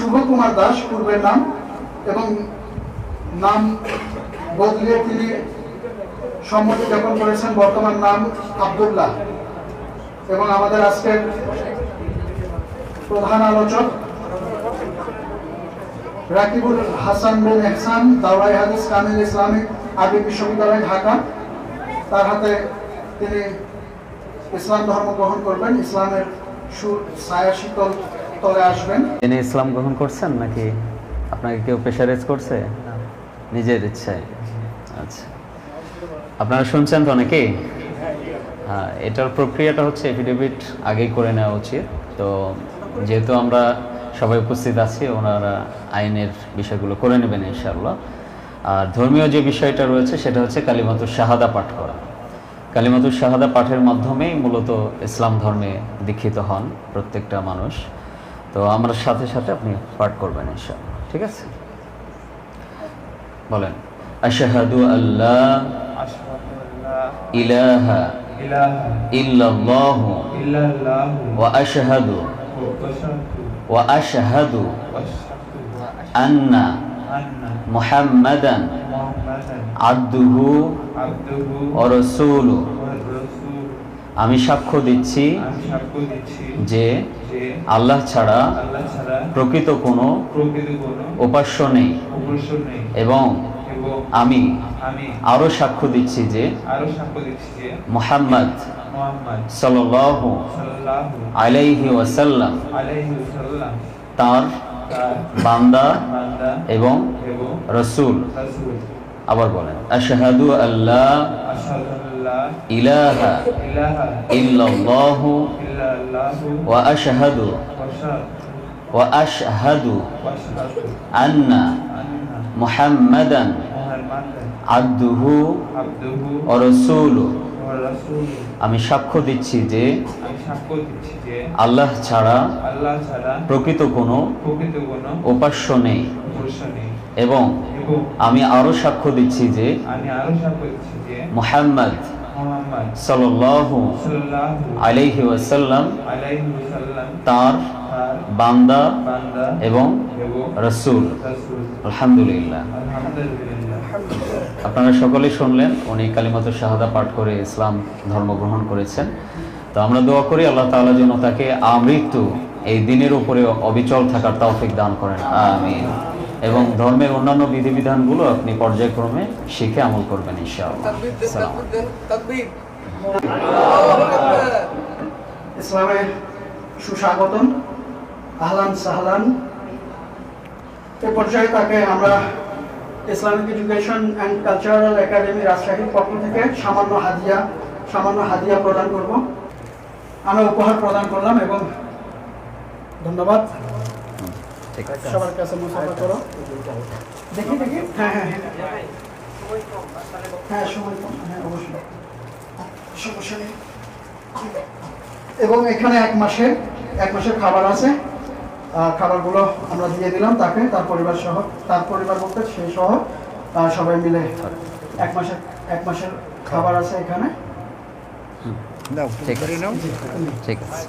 শুভ কুমার দাস পূর্বের নাম এবং নাম বদলিয়ে তিনি সম্মতি জ্ঞাপন করেছেন বর্তমান নাম আব্দুল্লাহ। এবং আমাদের আজকের প্রধান আলোচক রাকিবুল হাসান বিন এহসান দাওয়াই হাদিস, কামিল ইসলামিক, আরবি বিশ্ববিদ্যালয়, ঢাকা। তার হাতে তিনি ইসলাম ধর্ম গ্রহণ করবেন। ইসলামের সুর ছায়া শীতল তলে আসবেন। তিনি ইসলাম গ্রহণ করছেন নাকি আপনাকে কেউ প্রেশারাইজ করছে? নিজের ইচ্ছায়। আচ্ছা। আপনারা শুনছেন তো নাকি? হ্যাঁ এটার প্রক্রিয়াটা হচ্ছে এফিডেভিট আগেই করে নেওয়া উচিত। তো যেহেতু আমরা সবাই উপস্থিত আছি ওনারা আইনের বিষয়গুলো করে নেবেন ইনশাআল্লাহ। আর ধর্মীয় যে বিষয়টা রয়েছে সেটা হচ্ছে কালিমাতুর শাহাদা পাঠ করা। কালিমাতুর শাহাদা পাঠের মাধ্যমেই মূলত ইসলাম ধর্মে দীক্ষিত হন প্রত্যেকটা মানুষ। তো আমার সাথে সাথে আপনি পাঠ করবেন ইনশাআল্লাহ। ঠিক আছে? বলেন, আশাহাদু আল্লাহ ইলাহা ইল্লাল্লাহ ওয়া আশহাদু ওয়া আশহাদু আন্না মুহাম্মাদান আব্দুহু ওয়া রাসূলুহু। আমি সাক্ষ্য দিচ্ছি যে আল্লাহ ছাড়া প্রকৃত কোনো উপাস্য নেই। এবং আমি আমি আরও সাক্ষ্য দিচ্ছি যে আরও সাক্ষ্য দিচ্ছি যে মোহাম্মদ সাল্লাল্লাহু সাল্লাল্লাহু আলাইহি ওয়াসাল্লাম তার বান্দা এবং রসুল। আবার বলেন আশহাদু আল্লাহ ইলাহা ইল্লাল্লাহু ইল্লাল্লাহু ওয়া আশহাদু ওয়া আশহাদু আন্না মুহাম্মাদান আবদুহু ওয়া রাসূলুহু। আমি সাক্ষ্য দিচ্ছি যে আল্লাহ ছাড়া প্রকৃত কোনো উপাস্য নেই। এবং আমি আরও সাক্ষ্য দিচ্ছি যে মুহাম্মদ সাল্লাল্লাহু আলাইহি ওয়াসাল্লাম তার বান্দা এবং রসুল। আলহামদুলিল্লাহ। আপনারা সকলেই শুনলেন, উনি কালিমাতুর শাহাদা পাঠ করে ইসলাম ধর্ম গ্রহণ করেছেন। তো আমরা দোয়া করি আল্লাহ তাআলা যেন তাকে আমৃত্যু এই দিনের উপরে অবিচল থাকার তৌফিক দান করেন। আমিন। এবং ধর্মের অন্যান্য বিধিবিধানগুলো আপনি পর্যায়ক্রমে শিখে আমল করবেন ইনশাআল্লাহ। সালাম ইসলামের সুস্বাগতম। আহলান সাহলান। এ পর্যায়ে তাকে আমরা Islamic education and cultural academy রাজশাহীর পক্ষ থেকে সামান্য হাদিয়া সামান্য হাদিয়া প্রদান করব। আমরা উপহার প্রদান করলাম এবং ধন্যবাদ। ঠিক আছে। সবার কাছে মুসাফা করো। দেখি দেখি। হ্যাঁ হ্যাঁ হ্যাঁ। হ্যাঁ সময় কম। হ্যাঁ অবশ্যই। সমস্যা নেই এবং এখানে এক মাসের এক মাসের খাবার আছে। খাবারগুলো আমরা দিয়ে দিলাম তাকে তার পরিবার সহ। তার পরিবার বলতে সে সহ সবাই মিলে এক মাসের এক মাসের খাবার আছে এখানে। ঠিক আছে।